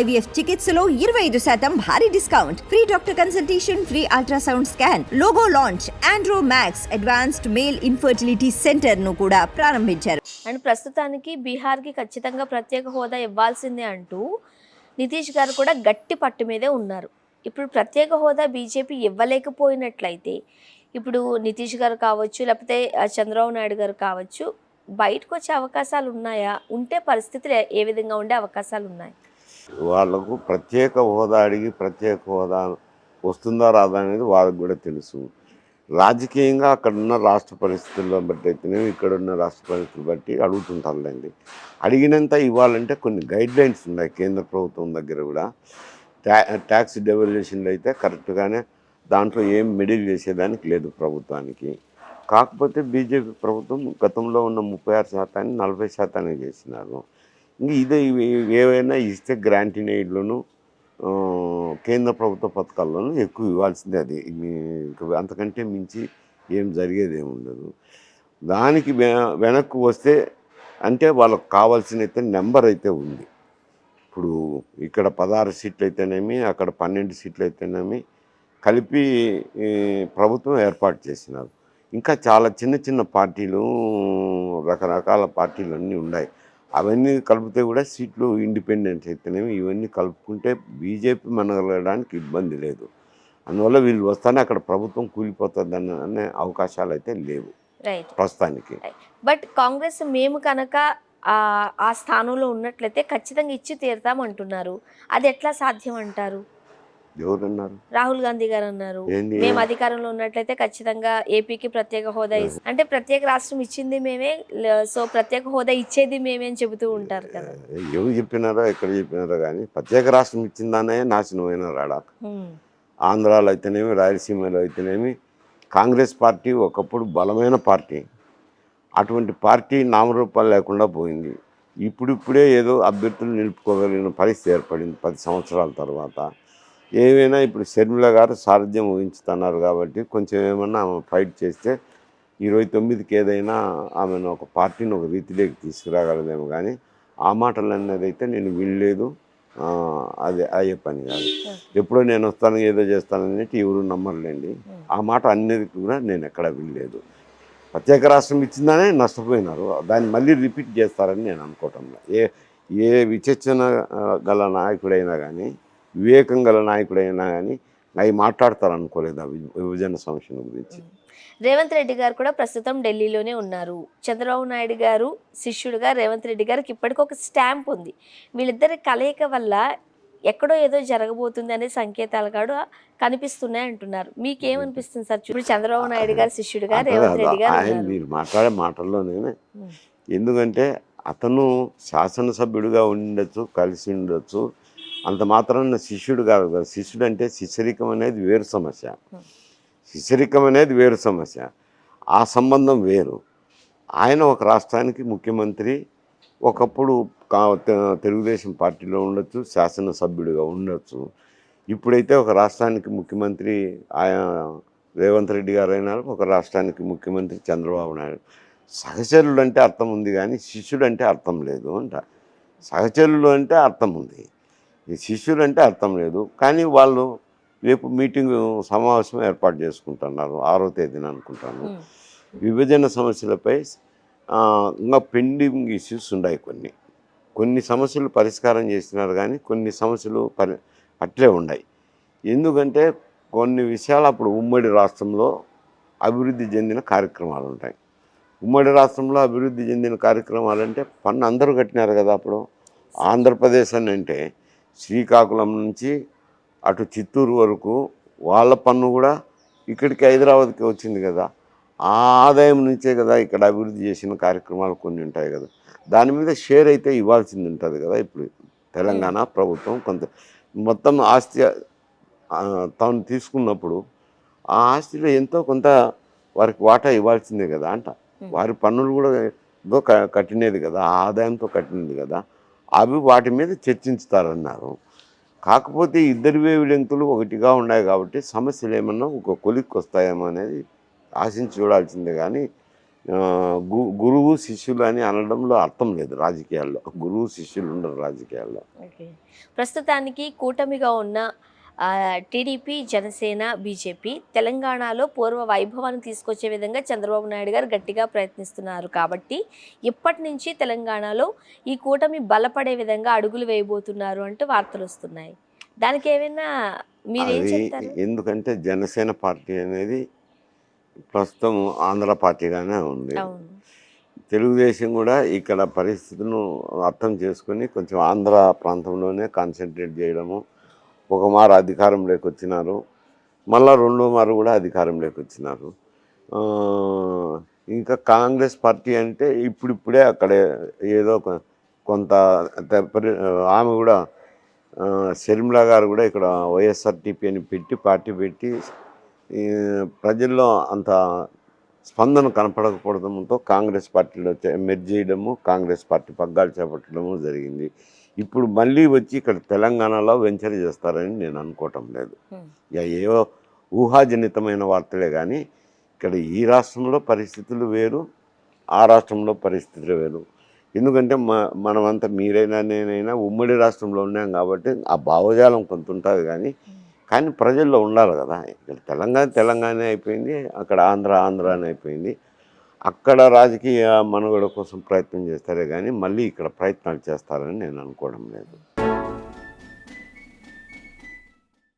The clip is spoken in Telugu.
ఐవీఎఫ్ చికిత్సలో ఇరవై ఐదు శాతం భారీ discount. Free doctor consultation free ultrasound scan logo launch Andro Max advanced male infertility సెంటర్ను కూడా ప్రారంభించారు. అండ్ ప్రస్తుతానికి బీహార్కి ఖచ్చితంగా ప్రత్యేక హోదా ఇవ్వాల్సిందే అంటూ నితీష్ గారు కూడా గట్టి పట్టు మీదే ఉన్నారు. ఇప్పుడు ప్రత్యేక హోదా బీజేపీ ఇవ్వలేకపోయినట్లయితే ఇప్పుడు నితీష్ గారు కావచ్చు లేకపోతే చంద్రబాబు నాయుడు గారు కావచ్చు బయటకు వచ్చే అవకాశాలు ఉన్నాయా ఉంటే పరిస్థితులు ఏ విధంగా ఉండే అవకాశాలు ఉన్నాయి వాళ్ళకు ప్రత్యేక హోదా అడిగి ప్రత్యేక హోదా వస్తుందా రాదా అనేది వాళ్ళకు కూడా తెలుసు. రాజకీయంగా అక్కడ ఉన్న రాష్ట్ర పరిస్థితుల్లో బట్టి అయితే ఇక్కడ ఉన్న రాష్ట్ర పరిస్థితులు బట్టి అడుగుతుంటారులేండి. అడిగినంత ఇవ్వాలంటే కొన్ని గైడ్ లైన్స్ ఉన్నాయి కేంద్ర ప్రభుత్వం దగ్గర కూడా. ట్యా ట్యాక్స్ డెవల్యూషన్లు అయితే కరెక్ట్గానే దాంట్లో ఏం మిడిల్ చేసేదానికి లేదు ప్రభుత్వానికి. కాకపోతే బీజేపీ ప్రభుత్వం గతంలో ఉన్న ముప్పై ఆరు శాతాన్ని నలభై శాతానికి చేసినారు. ఇంక ఇదే ఇవి ఏవైనా ఇస్తే గ్రాంటీన్ ఎయిడ్లోను కేంద్ర ప్రభుత్వ పథకాల్లోనూ ఎక్కువ ఇవ్వాల్సిందే అది. అంతకంటే మించి ఏం జరిగేది ఉండదు. దానికి వెనక్కు వస్తే అంటే వాళ్ళకు కావాల్సిన అయితే నెంబర్ అయితే ఉంది. ఇప్పుడు ఇక్కడ పదహారు సీట్లు అయితేనేమి అక్కడ పన్నెండు సీట్లు అయితేనేమి కలిపి ప్రభుత్వం ఏర్పాటు చేసినారు. ఇంకా చాలా చిన్న చిన్న పార్టీలు రకరకాల పార్టీలు అన్నీ ఉన్నాయి. అవన్నీ కలిపితే కూడా సీట్లు ఇండిపెండెంట్ అయితేనేమి ఇవన్నీ కలుపుకుంటే బీజేపీ మనగలగడానికి ఇబ్బంది లేదు. అందువల్ల వీళ్ళు వస్తానే అక్కడ ప్రభుత్వం కూలిపోతుందన్న అనే అవకాశాలు అయితే లేవు రైట్. ప్రస్తుతానికి. బట్ కాంగ్రెస్ మేము కనుక ఆ స్థానంలో ఉన్నట్లయితే ఖచ్చితంగా ఇచ్చి తీరుతాం అంటున్నారు అది ఎట్లా సాధ్యం అంటారు? ఎవరన్నారు? రాహుల్ గాంధీ గారు అన్నారు మేము అధికారంలో ఉన్నట్లయితే ఖచ్చితంగా ఏపీకి ప్రత్యేక హోదా ఇస్- అంటే ప్రత్యేక రాష్ట్రం ఇచ్చింది మేమే సో ప్రత్యేక హోదా ఇచ్చేది మేమే అని చెబుతూ ఉంటారు కదా. ఎవరు చెప్పినారో ఎక్కడ చెప్పినారో కానీ ప్రత్యేక రాష్ట్రం ఇచ్చిందానే నాశనమైన రాడా. ఆంధ్రాలో అయితేనేమి రాయలసీమలో అయితేనేమి కాంగ్రెస్ పార్టీ ఒకప్పుడు బలమైన పార్టీ. అటువంటి పార్టీ నామరూపాలు లేకుండా పోయింది. ఇప్పుడిప్పుడే ఏదో అభ్యర్థులు నిలుపుకోగలిగిన పరిస్థితి ఏర్పడింది పది సంవత్సరాల తర్వాత. ఏమైనా ఇప్పుడు షర్మిల గారు సారథ్యం ఊహించుతున్నారు కాబట్టి కొంచెం ఏమన్నా ఆమె ఫైట్ చేస్తే ఇరవై తొమ్మిదికి ఏదైనా ఆమెను ఒక పార్టీని ఒక రీతిలోకి తీసుకురాగలదేమో కానీ ఆ మాటలు అనేది అయితే నేను వినలేదు. అది అయ్యే పని కాదు. ఎప్పుడో నేను వస్తాను ఏదో చేస్తాననేది ఎవరు నమ్మరులేండి. ఆ మాట అనేది కూడా నేను ఎక్కడ వినలేదు. ప్రత్యేక రాష్ట్రం ఇచ్చిందనే నష్టపోయినారు. దాన్ని మళ్ళీ రిపీట్ చేస్తారని నేను అనుకోవటం ఏ ఏ విచక్షణ గల నాయకుడైనా కానీ వివేకం గల నాయకుడైనా కానీ అవి మాట్లాడతారు అనుకోలేదు ఆ విభజన సమస్యల గురించి. రేవంత్ రెడ్డి గారు కూడా ప్రస్తుతం ఢిల్లీలోనే ఉన్నారు. చంద్రబాబు నాయుడు గారు శిష్యుడిగా రేవంత్ రెడ్డి గారికి ఇప్పటికీ ఒక స్టాంప్ ఉంది. వీళ్ళిద్దరి కలయిక వల్ల ఎక్కడో ఏదో జరగబోతుంది అనే సంకేతాలు కూడా కనిపిస్తున్నాయి అంటున్నారు. మీకేమనిపిస్తుంది సార్? ఇప్పుడు చంద్రబాబు నాయుడు గారు శిష్యుడిగా రేవంత్ రెడ్డి గారు. మీరు మాట్లాడే మాటల్లోనే. ఎందుకంటే అతను శాసనసభ్యుడిగా ఉండొచ్చు కలిసి ఉండొచ్చు అంత మాత్రాన శిష్యుడు కాదు. కదా శిష్యుడు అంటే శిష్యరికం అనేది వేరు సమస్య. శిష్యరికం అనేది వేరు సమస్య. ఆ సంబంధం వేరు. ఆయన ఒక రాష్ట్రానికి ముఖ్యమంత్రి ఒకప్పుడు తెలుగుదేశం పార్టీలో ఉండొచ్చు శాసనసభ్యుడిగా ఉండొచ్చు. ఇప్పుడైతే ఒక రాష్ట్రానికి ముఖ్యమంత్రి ఆయన రేవంత్ రెడ్డి గారు అయినారు ఒక రాష్ట్రానికి ముఖ్యమంత్రి చంద్రబాబు నాయుడు. సహచరులు అంటే అర్థం ఉంది కానీ శిష్యుడు అంటే అర్థం లేదు అంట. సహచరులు అంటే అర్థం ఉంది. ఈ శిష్యుడు అంటే అర్థం లేదు. కానీ వాళ్ళు రేపు మీటింగ్ సమావేశం ఏర్పాటు చేసుకుంటున్నారు. ఆరో తేదీన అనుకుంటాను. విభజన సమస్యలపై ఇంకా పెండింగ్ ఇష్యూస్ ఉన్నాయి కొన్ని. కొన్ని సమస్యలు పరిష్కారం చేస్తున్నారు కానీ కొన్ని సమస్యలు పరి అట్లే ఉన్నాయి. ఎందుకంటే కొన్ని విషయాలు అప్పుడు ఉమ్మడి రాష్ట్రంలో అభివృద్ధి చెందిన కార్యక్రమాలు ఉంటాయి. ఉమ్మడి రాష్ట్రంలో అభివృద్ధి చెందిన కార్యక్రమాలు అంటే పన్ను అందరూ కట్టినారు కదా అప్పుడు. ఆంధ్రప్రదేశ్ అని అంటే శ్రీకాకుళం నుంచి అటు చిత్తూరు వరకు వాళ్ళ పన్ను కూడా ఇక్కడికి హైదరాబాద్కి వచ్చింది కదా. ఆ ఆదాయం నుంచే కదా ఇక్కడ అభివృద్ధి చేసిన కార్యక్రమాలు కొన్ని ఉంటాయి కదా. దాని మీద షేర్ అయితే ఇవ్వాల్సింది ఉంటుంది కదా ఇప్పుడు తెలంగాణ ప్రభుత్వం కొంత మొత్తం ఆస్తి తాను తీసుకున్నప్పుడు ఆ ఆస్తిలో ఎంతో కొంత వారికి వాటా ఇవ్వాల్సిందే కదా అంట. వారి పన్నులు కూడా కట్టినది కదా ఆ ఆదాయంతో కట్టినది కదా. అవి వాటి మీద చర్చించుతారన్నారు. కాకపోతే ఇద్దరు వేవ్ లెంగ్తులు ఒకటిగా ఉన్నాయి కాబట్టి సమస్యలు ఏమన్నా ఒక కొలిక్కి వస్తాయేమో అనేది ఆశించి చూడాల్సిందే కానీ గు- గురువు శిష్యులు అని అనడంలో అర్థం లేదు రాజకీయాల్లో. గురువు శిష్యులు ఉండరు రాజకీయాల్లో. ప్రస్తుతానికి కూటమిగా ఉన్న టీడీపీ జనసేన బీజేపీ తెలంగాణలో పూర్వ వైభవాన్ని తీసుకొచ్చే విధంగా చంద్రబాబు నాయుడు గారు గట్టిగా ప్రయత్నిస్తున్నారు కాబట్టి ఇప్పటి నుంచి తెలంగాణలో ఈ కూటమి బలపడే విధంగా అడుగులు వేయబోతున్నారు అంటూ వార్తలు వస్తున్నాయి. దానికి ఏమైనా మీరేం చెప్తారు? ఎందుకంటే జనసేన పార్టీ అనేది ప్రస్తుతం ఆంధ్ర పార్టీగానే ఉంది. తెలుగుదేశం కూడా ఇక్కడ పరిస్థితులను అర్థం చేసుకొని కొంచెం ఆంధ్ర ప్రాంతంలోనే కాన్సన్ట్రేట్ చేయడము ఒక మారు అధికారం వచ్చినారు మళ్ళా రెండో మారు కూడా అధికారం వచ్చినారు ఇంకా కాంగ్రెస్ పార్టీ అంటే ఇప్పుడిప్పుడే అక్కడ ఏదో కొంత పరి- ఆమె కూడా షర్మిల గారు కూడా ఇక్కడ వైఎస్ఆర్టీపీ అని పెట్టి పార్టీ పెట్టి ప్రజల్లో అంత స్పందన కనపడకపోవడంతో కాంగ్రెస్ పార్టీలో మెర్జ్ చేయడము కాంగ్రెస్ పార్టీ పగ్గాలు చేపట్టడము జరిగింది. ఇప్పుడు మళ్ళీ వచ్చి ఇక్కడ తెలంగాణలో వెంచర్ చేస్తారని నేను అనుకోవటం లేదు. ఇక ఏవో ఊహాజనితమైన వార్తలే కానీ ఇక్కడ ఈ రాష్ట్రంలో పరిస్థితులు వేరు ఆ రాష్ట్రంలో పరిస్థితులు వేరు. ఎందుకంటే మ మనమంతా మీరైనా నేనైనా ఉమ్మడి రాష్ట్రంలో ఉన్నాం కాబట్టి ఆ భావజాలం కొంత ఉంటుంది కానీ కానీ ప్రజల్లో ఉండాలి కదా. ఇక్కడ తెలంగాణ తెలంగాణ అయిపోయింది అక్కడ ఆంధ్ర ఆంధ్ర అని అయిపోయింది. అక్కడ రాజకీయ మనుగడ కోసం ప్రయత్నం చేస్తారే కానీ మళ్ళీ ఇక్కడ ప్రయత్నాలు చేస్తారని నేను అనుకోవడం లేదు.